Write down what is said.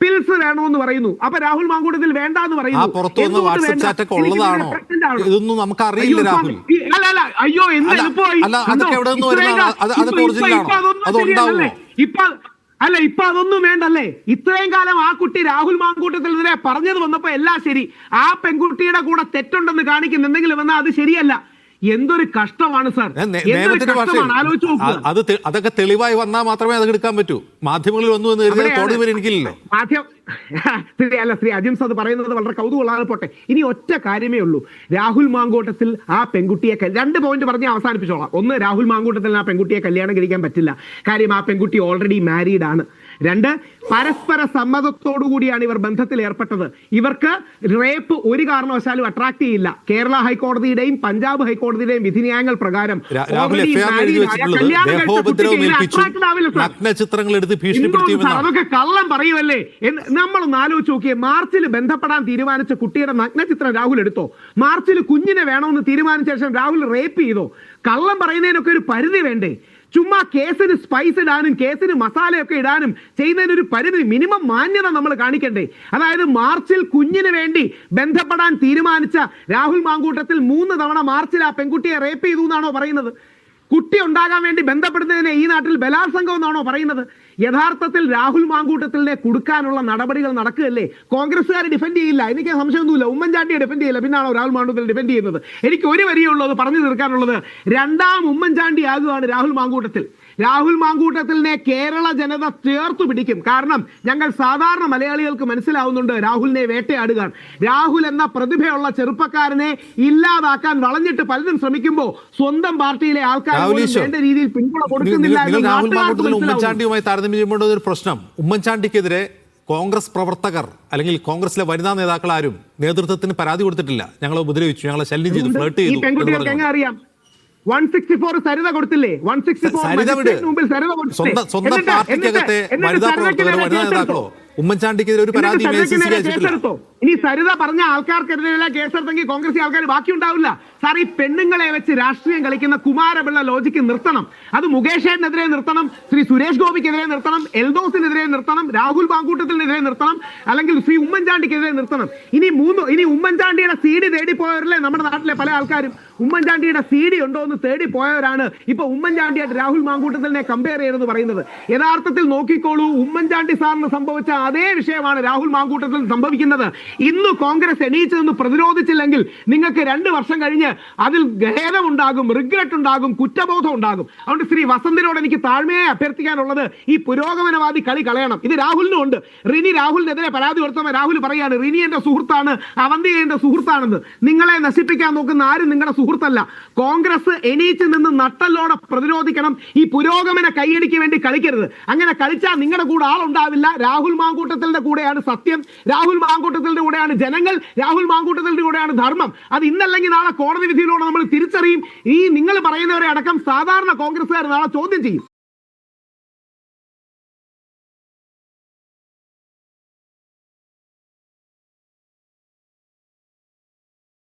Pills വേണമെന്ന് പറയുന്നു. അപ്പൊ രാഹുൽ മാങ്കൂട്ടത്തിൽ വേണ്ട? എന്ന് പറയുന്നു. ഇതൊന്നും നമുക്ക് അറിയില്ല രാഹുൽ. അല്ല അല്ല അയ്യോ എന്ത് എളുപ്പമായി. ഇപ്പൊ- അല്ല ഇപ്പൊ അതൊന്നും വേണ്ടല്ലേ? ഇത്രയും കാലം ആ കുട്ടി രാഹുൽ മാങ്കൂട്ടത്തിനെതിരെ പറഞ്ഞത് വന്നപ്പോ എല്ലാം ശരി. ആ പെൺകുട്ടിയുടെ കൂടെ തെറ്റുണ്ടെന്ന് കാണിക്കുന്ന എന്തെങ്കിലും വന്നാൽ അത് ശരിയല്ല. എന്തൊരു കഷ്ടമാണ് സാർ. എന്തൊരു കഷ്ടമാണ്? ആലോചിച്ചു അത് അതൊക്കെ തെളിവായി വന്നാൽ മാത്രമേ അത് എടുക്കാൻ പറ്റൂ. മാധ്യമങ്ങളിൽ വന്നു എന്ന് കരുതി എനിക്കില്ലല്ലോ. മാധ്യമ ശ്രീ അല്ല ശ്രീ അജിംസ് അത് പറയുന്നത് വളരെ കൗതുകമുള്ളതാണ്. പോട്ടെ ഇനി ഒറ്റ കാര്യമേ ഉള്ളൂ. രാഹുൽ മാങ്കോട്ടത്തിൽ ആ പെൺകുട്ടിയെ രണ്ട് പോയിന്റ് പറഞ്ഞ് അവസാനിപ്പിച്ചോളാം. ഒന്ന് രാഹുൽ മാങ്കോട്ടത്തിൽ ആ പെൺകുട്ടിയെ കല്യാണം കഴിക്കാൻ പറ്റില്ല. കാര്യം ആ പെൺകുട്ടി ഓൾറെഡി മാരീഡ് ആണ്. രണ്ട് പരസ്പര സമ്മതത്തോടു കൂടിയാണ് ഇവർ ബന്ധത്തിൽ ഏർപ്പെട്ടത്. ഇവർക്ക് റേപ്പ് ഒരു കാരണവശാലും അട്രാക്ട് ചെയ്യില്ല. കേരള ഹൈക്കോടതിയുടെയും പഞ്ചാബ് ഹൈക്കോടതിയുടെയും വിധിന്യായങ്ങൾ പ്രകാരം കല്യാണം കഴിച്ച കുട്ടിക്ക് ആവില്ല എടുത്ത് ഭീഷണിപ്പെടുത്തി കള്ളം പറയുമല്ലേ നമ്മളൊന്ന് ആലോചിച്ച് നോക്കിയേ മാർച്ചിൽ ബന്ധപ്പെടാൻ തീരുമാനിച്ച കുട്ടിയുടെ നഗ്നചിത്രം രാഹുൽ എടുത്തോ? മാർച്ചിൽ കുഞ്ഞിനെ വേണമെന്ന് തീരുമാനിച്ച ശേഷം രാഹുൽ റേപ്പ് ചെയ്തോ? കള്ളം പറയുന്നതിനൊക്കെ ഒരു പരിധി വേണ്ടേ? ചുമ്മാ കേസിന് സ്പൈസ് ഇടാനും കേസിന് മസാലയൊക്കെ ഇടാനും ചെയ്യുന്നതിന് ഒരു പരിധി മിനിമം മാന്യത നമ്മൾ കാണിക്കണ്ടേ? അതായത് മാർച്ചിൽ കുഞ്ഞിന് വേണ്ടി ബന്ധപ്പെടാൻ തീരുമാനിച്ച രാഹുൽ മാങ്കൂട്ടത്തിൽ മൂന്ന് തവണ മാർച്ചിൽ ആ പെൺകുട്ടിയെ റേപ്പ് ചെയ്തു എന്നാണോ പറയുന്നത്? കുട്ടി ഉണ്ടാകാൻ വേണ്ടി ബന്ധപ്പെടുന്നതിനെ ഈ നാട്ടിൽ ബലാത്സംഗം എന്നാണോ പറയുന്നത്? യഥാർത്ഥത്തിൽ രാഹുൽ മാങ്കൂട്ടത്തിലെ കൊടുക്കാനുള്ള നടപടികൾ നടക്കുകയല്ലേ? കോൺഗ്രസ്സുകാർ ഡിഫെൻഡ് ചെയ്യില്ല. എനിക്ക് സംശയമൊന്നുമില്ല. ഉമ്മൻചാണ്ടിയെ ഡിഫെൻഡ് ചെയ്യില്ല. പിന്നാണോ രാഹുൽ മാങ്കൂട്ടത്തിൽ ഡിഫെൻഡ് ചെയ്യുന്നത്. എനിക്ക് ഒരു വരിയുള്ളത് പറഞ്ഞു തീർക്കാനുള്ളത്. രണ്ടാം ഉമ്മൻചാണ്ടി ആകുകയാണ് രാഹുൽ മാങ്കൂട്ടത്തിൽ. രാഹുൽ മാങ്കൂട്ടത്തിലിനെ കേരള ജനത ചേർത്തു പിടിക്കും. കാരണം ഞങ്ങൾ സാധാരണ മലയാളികൾക്ക് മനസ്സിലാവുന്നുണ്ട് രാഹുലിനെ വേട്ടയാടുക രാഹുൽ എന്ന പ്രതിഭയുള്ള ചെറുപ്പക്കാരനെ ഇല്ലാതാക്കാൻ വളഞ്ഞിട്ട് പലരും ശ്രമിക്കുമ്പോൾ സ്വന്തം പാർട്ടിയിലെ ആൾക്കാർ വേണ്ട രീതിയിൽ പിന്തുണ കൊടുക്കുന്നില്ല. ഉമ്മൻചാണ്ടിയുമായി താരതമ്യം ചെയ്യുമ്പോൾ ഒരു പ്രശ്നം. ഉമ്മൻചാണ്ടിക്കെതിരെ കോൺഗ്രസ് പ്രവർത്തകർ അല്ലെങ്കിൽ കോൺഗ്രസിലെ വനിതാ നേതാക്കൾ ആരും നേതൃത്വത്തിന് പരാതി കൊടുത്തിട്ടില്ല. ഞങ്ങളെ ഉപദ്രവിച്ചു ഞങ്ങളെ ശല്യം ചെയ്തു ഫ്ലർട്ട് ചെയ്തു. അറിയാം? വൺ സിക്സ്റ്റി ഫോർ സരിത കൊടുത്തില്ലേ? വൺ സിക്സ്റ്റി ഫോർ മുമ്പിൽ സരിത കൊടുത്തില്ലേ? ഉമ്മൻചാണ്ടിക്കെതിരെ ഒരു പരാതി കേസെടുത്തോ? ഇനി സരിത പറഞ്ഞ ആൾക്കാർക്കെതിരെയുള്ള കേസെടുത്തെങ്കിൽ കോൺഗ്രസ് ആൾക്കാർ ബാക്കി ഉണ്ടാവില്ല സാർ ഈ പെണ്ണുങ്ങളെ വെച്ച് രാഷ്ട്രീയം കളിക്കുന്ന കുമാരപിള്ള ലോജിക്ക് നിർത്തണം. അത് മുകേഷേനെതിരെ നിർത്തണം ശ്രീ സുരേഷ് ഗോപിക്കെതിരെ നിർത്തണം എൽദോസിനെതിരെ നിർത്തണം രാഹുൽ ബാങ്കൂട്ടത്തിനെതിരെ നിർത്തണം അല്ലെങ്കിൽ ശ്രീ ഉമ്മൻചാണ്ടിക്കെതിരെ നിർത്തണം. ഇനി മൂന്ന് ഇനി ഉമ്മൻചാണ്ടിയുടെ സീഡ് തേടിപ്പോയവരല്ലേ നമ്മുടെ നാട്ടിലെ പല ആൾക്കാരും? ഉമ്മൻചാണ്ടിയുടെ സി ഡി ഉണ്ടോ എന്ന് തേടിപ്പോയവരാണ് ഇപ്പൊ ഉമ്മൻചാണ്ടിയായിട്ട് രാഹുൽ മാങ്കൂട്ടത്തിനെ കമ്പയർ ചെയ്യണമെന്ന് പറയുന്നത്. യഥാർത്ഥത്തിൽ നോക്കിക്കോളൂ ഉമ്മൻചാണ്ടി സാറിന് സംഭവിച്ച അതേ വിഷയമാണ് രാഹുൽ മാങ്കൂട്ടത്തിൽ സംഭവിക്കുന്നത്. ഇന്ന് കോൺഗ്രസ് എണീച്ചു നിന്ന് പ്രതിരോധിച്ചില്ലെങ്കിൽ നിങ്ങൾക്ക് രണ്ട് വർഷം കഴിഞ്ഞ് അതിൽ ഖേദമുണ്ടാകും റിഗ്രറ്റ് ഉണ്ടാകും കുറ്റബോധം ഉണ്ടാകും അതുകൊണ്ട് ശ്രീ വസന്തിനോട് എനിക്ക് താഴ്മയെ അഭ്യർത്ഥിക്കാനുള്ളത് ഈ പുരോഗമനവാദി കളി കളയണം. ഇത് രാഹുലിനും ഉണ്ട്. റിനി രാഹുലിനെതിരെ പരാതി കൊടുത്തവ രാഹുൽ പറയാണ് റിനി എന്റെ സുഹൃത്താണ് അവന്തി എന്റെ സുഹൃത്താണെന്ന്. നിങ്ങളെ നശിപ്പിക്കാൻ നോക്കുന്ന ആരും നിങ്ങളുടെ സുഹൃത്തല്ല. കോൺഗ്രസ് എണീച്ച് നിന്ന് നട്ടല്ലോടെ പ്രതിരോധിക്കണം. ഈ പുരോഗമന കൈയടിക്ക് വേണ്ടി കളിക്കരുത്. അങ്ങനെ കളിച്ചാൽ നിങ്ങളുടെ കൂടെ ആളുണ്ടാവില്ല. രാഹുൽ മാങ്കൂട്ടത്തിലെ കൂടെയാണ് സത്യം. രാഹുൽ മാങ്കൂട്ടത്തിന്റെ കൂടെയാണ്. ജനങ്ങൾ രാഹുൽ മാങ്കൂട്ടത്തിന്റെ കൂടെയാണ് ധർമ്മം. അത് ഇന്നല്ലെങ്കിൽ നാളെ കോടതി വിധിയിലൂടെ നമ്മൾ തിരിച്ചറിയും. ഈ നിങ്ങൾ പറയുന്നവരെ അടക്കം സാധാരണ കോൺഗ്രസ്സുകാർ നാളെ ചോദ്യം ചെയ്യും.